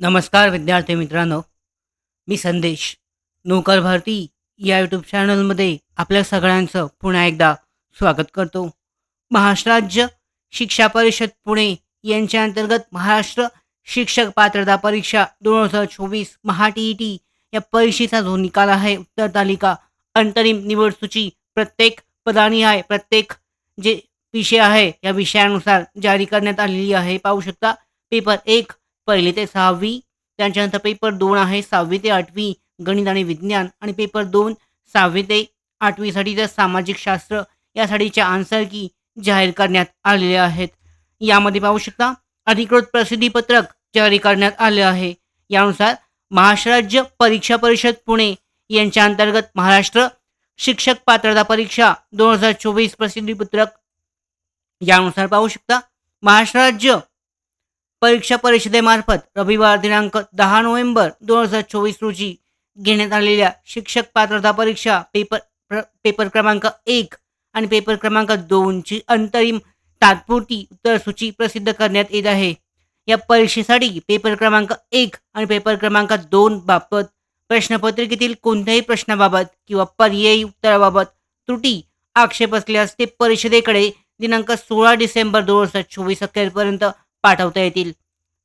नमस्कार विद्यार्थी मित्रांनो मी संदेश. नोकर भारती या यूट्यूब चॅनलमध्ये आपल्या सगळ्यांचं पुन्हा एकदा स्वागत करतो. महाराष्ट्र राज्य शिक्षा परिषद पुणे यांच्या अंतर्गत महाराष्ट्र शिक्षक पात्रता परीक्षा दोन हजार चोवीस महा टी ई टी या परीक्षेचा जो निकाल आहे उत्तर तालिका अंतरिम निवड सूची प्रत्येक पदानी आहे प्रत्येक जे विषय आहे या विषयानुसार जारी करण्यात आलेली आहे. पाहू शकता पेपर एक पहिली ते सहावी त्याच्यानंतर पेपर दोन आहे सहावी ते आठवी गणित आणि विज्ञान. आणि पेपर दोन सहावी ते आठवीसाठी तर सामाजिक शास्त्र यासाठीच्या आन्सर की जाहीर करण्यात आलेले आहेत. यामध्ये पाहू शकता अधिकृत प्रसिद्धीपत्रक जारी करण्यात आले आहे. यानुसार महाराष्ट्र राज्य परीक्षा परिषद पुणे यांच्या अंतर्गत महाराष्ट्र शिक्षक पात्रता परीक्षा दोन हजार चोवीस प्रसिद्धीपत्रक यानुसार पाहू शकता महाराष्ट्र राज्य परीक्षा परिषदेमार्फत रविवार दिनांक दहा नोव्हेंबर दोन हजार चोवीस रोजी घेण्यात आलेल्या शिक्षक पात्रता परीक्षा पेपर प्र पेपर क्रमांक एक आणि पेपर क्रमांक दोनची अंतरिम तात्पुरती उत्तरसूची प्रसिद्ध करण्यात येत आहे. या परीक्षेसाठी पेपर क्रमांक एक आणि पेपर क्रमांक दोन बाबत प्रश्नपत्रिकेतील कोणत्याही प्रश्नाबाबत किंवा पर्यायी उत्तराबाबत त्रुटी आक्षेप असल्यास ते परिषदेकडे दिनांक सोळा डिसेंबर दोन हजार चोवीस अखेरपर्यंत पाठवता येतील.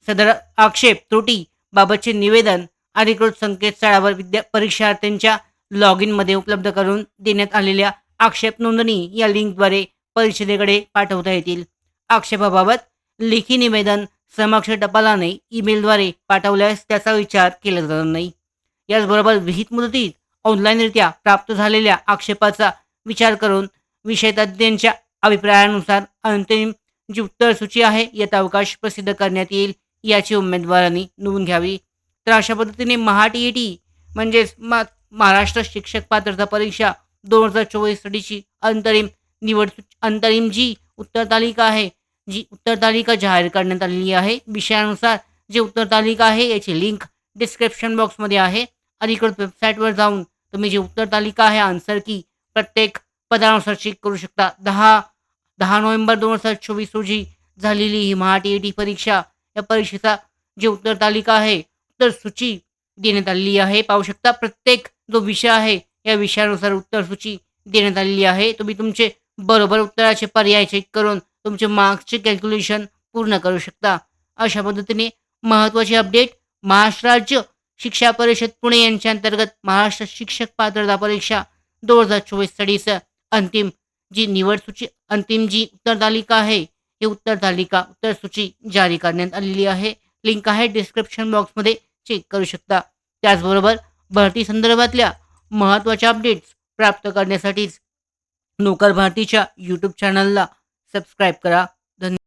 सदर आक्षेप त्रुटी बाबतचे निवेदन अधिकृत संकेतस्थळावर विद्या परीक्षार्थ्यांच्या लॉग इनमध्ये उपलब्ध करून देण्यात आलेल्या आक्षेप नोंदणी या लिंकद्वारे परिषदेकडे पाठवता येतील. आक्षेपाबाबत लेखी निवेदन समक्ष टपालाने ईमेलद्वारे पाठवल्यास त्याचा विचार केला जाणार नाही. याचबरोबर विहित मुदतीत ऑनलाईनरित्या प्राप्त झालेल्या आक्षेपाचा विचार करून विषय तज्ज्ञांच्या अभिप्रायानुसार अंतिम जी उत्तर सूची आहे यात अवकाश प्रसिद्ध करण्यात येईल याची उमेदवारांनी नोंद घ्यावी. तर अशा पद्धतीने महा टी ई टी म्हणजेच मा महाराष्ट्र शिक्षक पात्रता परीक्षा दोन हजार चोवीससाठीची अंतरिम निवड अंतरिम जी उत्तर तालिका आहे जी उत्तर तालिका जाहीर करण्यात आलेली आहे विषयानुसार जी उत्तर तालिका आहे याची लिंक डिस्क्रिप्शन बॉक्समध्ये आहे. अधिकृत वेबसाईटवर जाऊन तुम्ही जी उत्तर तालिका आहे आन्सर की प्रत्येक पदानुसार चेक करू शकता. दहा दहा नोव्हेंबर दोन हजार चोवीस रोजी झालेली ही महा टी टी परीक्षा या परीक्षेचा जी उत्तर तालिका आहे उत्तर सूची देण्यात आलेली आहे. पाहू शकता प्रत्येक जो विषय आहे या विषयानुसार उत्तर सूची देण्यात आलेली आहे. तुम्ही तुमचे बरोबर उत्तराचे पर्याय चेक करून तुमचे मार्क्सचे कॅल्क्युलेशन पूर्ण करू शकता. अशा पद्धतीने महत्त्वाचे अपडेट महाराष्ट्र राज्य शिक्षा परिषद पुणे यांच्या अंतर्गत महाराष्ट्र शिक्षक पात्रता परीक्षा दोन हजार चोवीस चोवीससाठीचं अंतिम जी निवड सूची अंतिम जी उत्तरतालिका आहे ही उत्तरतालिका उत्तर सूची जारी करण्यात आलेली आहे. लिंक आहे डिस्क्रिप्शन बॉक्समध्ये चेक करू शकता. त्याचबरोबर भरती संदर्भातल्या महत्त्वाच्या अपडेट्स प्राप्त करण्यासाठीच नोकर भारतीच्या यूट्यूब चॅनलला सबस्क्राईब करा.